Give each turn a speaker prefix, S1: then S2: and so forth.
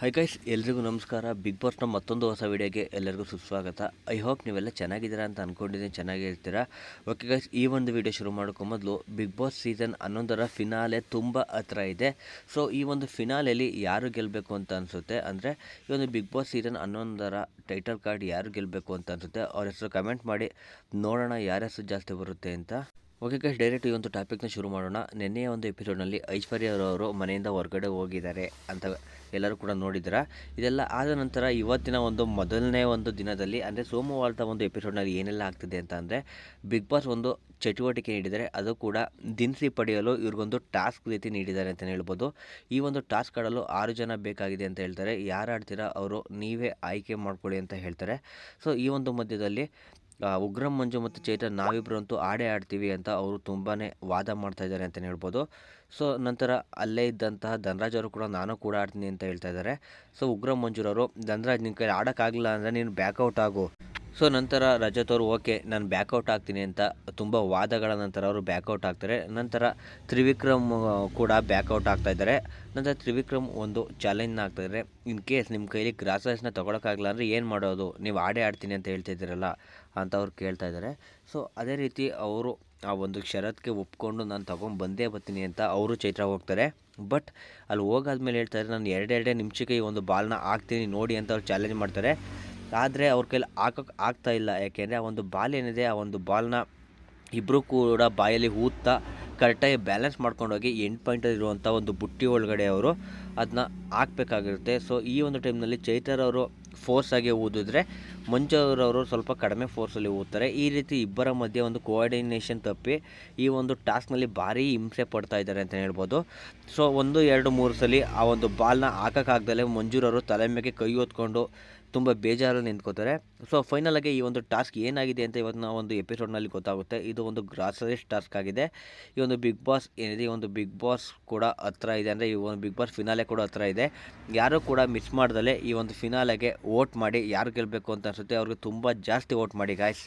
S1: High guys ಎಲ್ರಿಗೂ ನಮಸ್ಕಾರ. Big ಬಾಸ್ನ ಮತ್ತೊಂದು ಹೊಸ ವಿಡಿಯೋಗೆ ಎಲ್ಲರಿಗೂ ಸುಸ್ವಾಗತ. ಐ ಹೋಪ್ ನೀವೆಲ್ಲ ಚೆನ್ನಾಗಿದ್ದೀರಾ ಅಂತ ಅಂದ್ಕೊಂಡಿದ್ದೀನಿ ಚೆನ್ನಾಗಿರ್ತೀರಾ? ಓಕೆ ಗೈಸ್ ಈ ಒಂದು ವಿಡಿಯೋ ಶುರು ಮಾಡೋಕ್ಕೂ ಮೊದಲು ಬಿಗ್ ಬಾಸ್ ಸೀಸನ್ ಹನ್ನೊಂದರ ಫಿನಾಲೆ ತುಂಬ ಹತ್ರ ಇದೆ. ಸೊ ಈ ಒಂದು ಫಿನಾಲೆಯಲ್ಲಿ ಯಾರು ಗೆಲ್ಲಬೇಕು ಅಂತ ಅನಿಸುತ್ತೆ? ಅಂದರೆ, ಈ ಒಂದು ಬಿಗ್ ಬಾಸ್ ಸೀಸನ್ ಹನ್ನೊಂದರ ಟೈಟಲ್ ಕಾರ್ಡ್ ಯಾರು ಗೆಲ್ಲಬೇಕು ಅಂತ ಅನಿಸುತ್ತೆ? ಅವ್ರ ಹೆಸರು ಕಮೆಂಟ್ ಮಾಡಿ. ನೋಡೋಣ ಯಾರ ಹೆಸರು ಜಾಸ್ತಿ ಬರುತ್ತೆ ಅಂತ. ಓಕೆ ಗೈಸ್ ಡೈರೆಕ್ಟ್ ಈ ಒಂದು ಟಾಪಿಕ್ನ ಶುರು ಮಾಡೋಣ. ನಿನ್ನೆಯ ಒಂದು ಎಪಿಸೋಡ್ನಲ್ಲಿ ಐಶ್ವರ್ಯ ಅವರು ಮನೆಯಿಂದ ಹೊರಗಡೆ ಹೋಗಿದ್ದಾರೆ ಅಂತ ಎಲ್ಲರೂ ಕೂಡ ನೋಡಿದ್ರ ಇದೆಲ್ಲ ಆದ ನಂತರ ಇವತ್ತಿನ ಒಂದು ಮೊದಲನೇ ಒಂದು ದಿನದಲ್ಲಿ, ಅಂದರೆ ಸೋಮವಾರದ ಒಂದು ಎಪಿಸೋಡ್ನಲ್ಲಿ ಏನೆಲ್ಲ ಆಗ್ತಿದೆ ಅಂತ ಅಂದರೆ ಬಿಗ್ ಬಾಸ್ ಒಂದು ಚಟುವಟಿಕೆ ನೀಡಿದರೆ ಅದು ಕೂಡ ದಿನಸಿ ಪಡೆಯಲು ಇವ್ರಿಗೊಂದು ಟಾಸ್ಕ್ ರೀತಿ ನೀಡಿದ್ದಾರೆ ಅಂತಲೇ ಹೇಳ್ಬೋದು. ಈ ಒಂದು ಟಾಸ್ಕ್ ಆಡಲು ಆರು ಜನ ಬೇಕಾಗಿದೆ ಅಂತ ಹೇಳ್ತಾರೆ. ಯಾರು ಆಡ್ತೀರಾ? ಅವರು ನೀವೇ ಆಯ್ಕೆ ಮಾಡ್ಕೊಳ್ಳಿ ಅಂತ ಹೇಳ್ತಾರೆ. ಸೊ ಈ ಒಂದು ಮಧ್ಯದಲ್ಲಿ ಉಗ್ರಂ ಮಂಜು ಮತ್ತು ಚೈತನ್ ನಾವಿಬ್ಬರಂತೂ ಆಡೇ ಆಡ್ತೀವಿ ಅಂತ ಅವರು ತುಂಬಾ ವಾದ ಮಾಡ್ತಾ ಇದ್ದಾರೆ ಅಂತಲೇ ಹೇಳ್ಬೋದು. ಸೊ, ನಂತರ ಅಲ್ಲೇ ಇದ್ದಂತಹ ಧನರಾಜ್ ಅವರು ಕೂಡ ನಾನು ಕೂಡ ಆಡ್ತೀನಿ ಅಂತ ಹೇಳ್ತಾ ಇದ್ದಾರೆ. ಸೊ, ಉಗ್ರಂ ಮಂಜುರವರು, ಧನರಾಜ್ ನಿನ್ನ ಕೈ ಆಡೋಕ್ಕಾಗಲಿಲ್ಲ ಅಂದರೆ ನೀನು ಬ್ಯಾಕ್ಔಟ್ ಆಗು. ಸೊ ನಂತರ ರಜತ್ ಅವರು, ಓಕೆ, ನಾನು ಬ್ಯಾಕೌಟ್ ಆಗ್ತೀನಿ ಅಂತ ತುಂಬ ವಾದಗಳ ನಂತರ ಅವರು ಬ್ಯಾಕೌಟ್ ಆಗ್ತಾರೆ. ನಂತರ ತ್ರಿವಿಕ್ರಮ್ ಕೂಡ ಬ್ಯಾಕೌಟ್ ಆಗ್ತಾ ಇದ್ದಾರೆ. ನಂತರ ತ್ರಿವಿಕ್ರಮ್ ಒಂದು ಚಾಲೆಂಜ್ನ ಆಗ್ತಾಯಿದ್ದಾರೆ ಇನ್ ಕೇಸ್ ನಿಮ್ಮ ಕೈಲಿ ಗ್ರಾಸಸ್ನ ತೊಗೊಳಕ್ಕಾಗಲ್ಲ ಅಂದರೆ ಏನು ಮಾಡೋದು? ನೀವು ಆಡೇ ಆಡ್ತೀನಿ ಅಂತ ಹೇಳ್ತಿದ್ದೀರಲ್ಲ ಅಂತ ಅವ್ರು ಕೇಳ್ತಾ ಇದ್ದಾರೆ. ಸೊ ಅದೇ ರೀತಿ ಅವರು ಆ ಒಂದು ಷರತ್ಗೆ ಒಪ್ಕೊಂಡು ನಾನು ತೊಗೊಂಡು ಬಂದೇ ಬರ್ತೀನಿ ಅಂತ ಅವರು ಚೈತ್ರ ಹೋಗ್ತಾರೆ. ಬಟ್ ಅಲ್ಲಿ ಹೋಗಾದ್ಮೇಲೆ ಹೇಳ್ತಾರೆ ನಾನು ಎರಡೆರಡೇ ನಿಮಿಷಕ್ಕೆ ಈ ಒಂದು ಬಾಲ್ನ ಹಾಕ್ತೀನಿ, ನೋಡಿ ಅಂತ ಅವ್ರು ಚಾಲೆಂಜ್ ಮಾಡ್ತಾರೆ. ಆದರೆ ಅವ್ರ ಕೈಲಿ ಆಗ್ತಾ ಇಲ್ಲ. ಯಾಕೆಂದರೆ ಆ ಒಂದು ಬಾಲ್ ಏನಿದೆ, ಆ ಒಂದು ಬಾಲ್ನ ಇಬ್ಬರು ಕೂಡ ಬಾಯಲ್ಲಿ ಊದ್ತಾ ಕರೆಕ್ಟಾಗಿ ಬ್ಯಾಲೆನ್ಸ್ ಮಾಡ್ಕೊಂಡೋಗಿ ಎಂಟು ಪಾಯಿಂಟಲ್ಲಿ ಇರುವಂಥ ಒಂದು ಬುಟ್ಟಿ ಒಳಗಡೆ ಅವರು ಅದನ್ನ ಹಾಕ್ಬೇಕಾಗಿರುತ್ತೆ. ಸೊ ಈ ಒಂದು ಟೈಮ್ನಲ್ಲಿ ಚೈತರ್ ಅವರು ಫೋರ್ಸ್ ಆಗಿ ಊದಿದ್ರೆ ಮಂಜೂರವರು ಸ್ವಲ್ಪ ಕಡಿಮೆ ಫೋರ್ಸಲ್ಲಿ ಓದ್ತಾರೆ ಈ ರೀತಿ ಇಬ್ಬರ ಮಧ್ಯೆ ಒಂದು ಕೋಆರ್ಡಿನೇಷನ್ ತಪ್ಪಿ ಈ ಒಂದು ಟಾಸ್ಕ್ನಲ್ಲಿ ಭಾರಿ ಹಿಂಸೆ ಪಡ್ತಾ ಇದ್ದಾರೆ ಅಂತ ಹೇಳ್ಬೋದು. ಸೊ ಒಂದು, ಎರಡು, ಮೂರು ಸಲ ಆ ಒಂದು ಬಾಲ್ನ ಹಾಕೋಕ್ಕಾಗ್ದಲೇ ಮಂಜೂರವರು ತಲೆ ಮೇಲೆ ಕೈ ಹೊತ್ಕೊಂಡು ತುಂಬ ಬೇಜಾರಲ್ಲಿ ನಿಂತ್ಕೋತಾರೆ. ಸೊ ಫೈನಲ್ ಆಗಿ ಈ ಒಂದು ಟಾಸ್ಕ್ ಏನಾಗಿದೆ ಅಂತ ಇವತ್ತಿನ ಒಂದು ಎಪಿಸೋಡ್ನಲ್ಲಿ ಗೊತ್ತಾಗುತ್ತೆ. ಇದು ಒಂದು ಗ್ರಾಸರೀಸ್ ಟಾಸ್ಕ್ ಆಗಿದೆ. ಈ ಒಂದು ಬಿಗ್ ಬಾಸ್ ಏನಿದೆ, ಈ ಒಂದು ಬಿಗ್ ಬಾಸ್ ಕೂಡ ಹತ್ರ ಇದೆ. ಅಂದರೆ ಈ ಒಂದು ಬಿಗ್ ಬಾಸ್ ಫಿನಾಲೆ ಕೂಡ ಹತ್ರ ಇದೆ. ಯಾರೂ ಕೂಡ ಮಿಸ್ ಮಾಡ್ದಲೆ ಈ ಒಂದು ಫಿನಾಲೆಗೆ ವೋಟ್ ಮಾಡಿ ಯಾರು ಗೆಲ್ಲಬೇಕು ಅಂತ ಅನಿಸುತ್ತೆ ಅವ್ರಿಗೆ ತುಂಬ ಜಾಸ್ತಿ ವೋಟ್ ಮಾಡಿ ಗಾಯ್ಸ್